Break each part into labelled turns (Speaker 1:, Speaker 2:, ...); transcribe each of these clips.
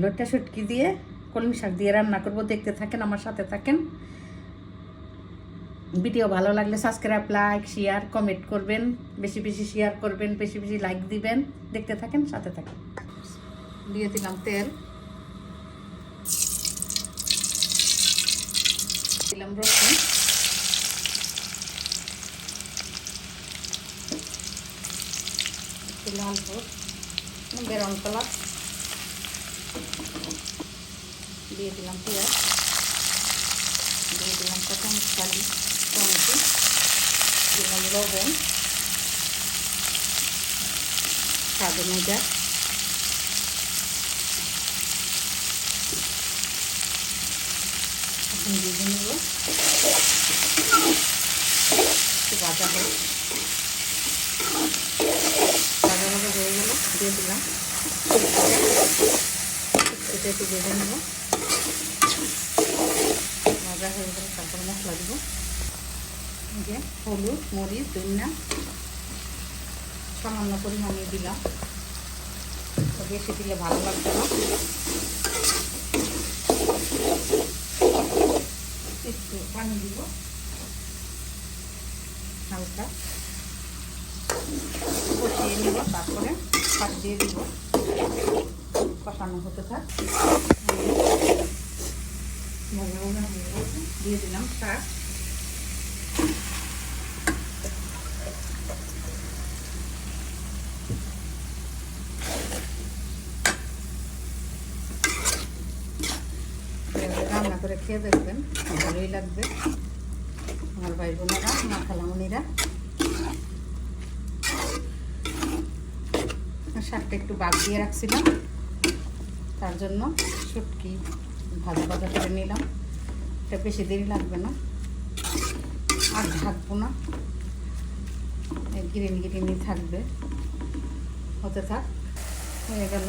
Speaker 1: লোটটা শুটকি দিয়ে কলমি শাক দিয়ে রান্না করব। দেখতে থাকেন, আমার সাথে থাকেন। ভিডিও ভালো লাগলে সাবস্ক্রাইব লাইক শেয়ার কমেন্ট করবেন। বেশি বেশি শেয়ার করবেন, বেশি বেশি লাইক দিবেন। দেখতে থাকেন, সাথে থাকেন। দিয়ে দিলাম তেল। দিলাম রসুন। লাল হলুদ। বেরন কালার দিয়ে দিলাম পেঁয়াজ। দিয়ে দিলাম প্রথম শালি টমেটো, দিলাম লবণ, স্বাদ অনুযায়ী। এখন দিয়ে নেব। একটু ভাজা হোক ভাজা হয়ে গেল, দিয়ে দিলাম। এটা একটু ভেজে নেব। ভাজা হয়ে গেলে তারপর মশলা দিব। যে হলুদ, মরিচ, ধনিয়া সামান্য পরিমাণে দিলাম। বেশি দিলে ভালো লাগবে না। একটু পানি দিব। হালকা কষিয়ে নিব, তারপরে শাক দিয়ে দিব। কষানো হতে থাক। ভাজা ভাজা হয়ে গেছে। দিয়ে দিলাম শাক রান্না করে খেয়ে দেখবেন ভালোই লাগবে আমার ভাই বোনেরা মা খালামণিরা শাকটা একটু বাদ দিয়ে রাখছিলাম। তার জন্য শুটকি। ভাজা ভাজা করে নিলাম। এটা বেশি দেরি লাগবে না। আর ঢাকবো না। গ্রিন গ্রিনই থাকবে। হতে থাক। হয়ে গেল।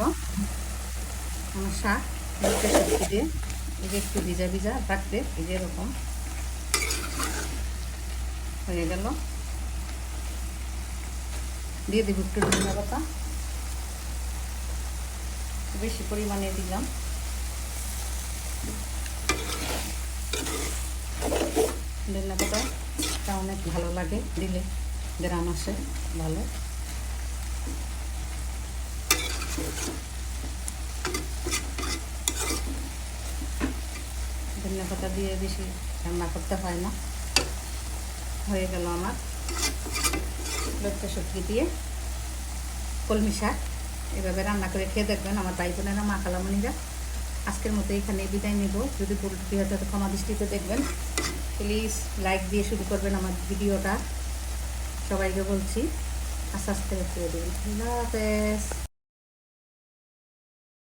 Speaker 1: আমার শাক। শুটকি দিয়ে। এই যে একটু ভিজা ভিজা রাখবে এই যে এরকম। হয়ে গেল। দিয়ে দেবো একটু ধনিয়া পাতা। বেশি পরিমাণে দিলাম। ধনিয়া পাতাটা অনেক ভালো লাগে। দিলে গ্রাম আসে, ভালো। ধনিয়া পাতা দিয়ে বেশি রান্না করতে হয় না। হয়ে গেল আমার। লটকা সবজি দিয়ে কলমি শাক। এভাবে রান্না করে খেয়ে দেখবেন আমার ভাই বোনেরা, মা খালামণিরা আজকের মতো এখানে বিদায় নেব। যদি ভুলটি হয়, তাহলে ক্ষমা দৃষ্টিতে দেখবেন। প্লিজ লাইক দিয়ে শুরু করবেন আমার ভিডিওটা। সবাইকে বলছি, আস্তে আস্তে দেবেন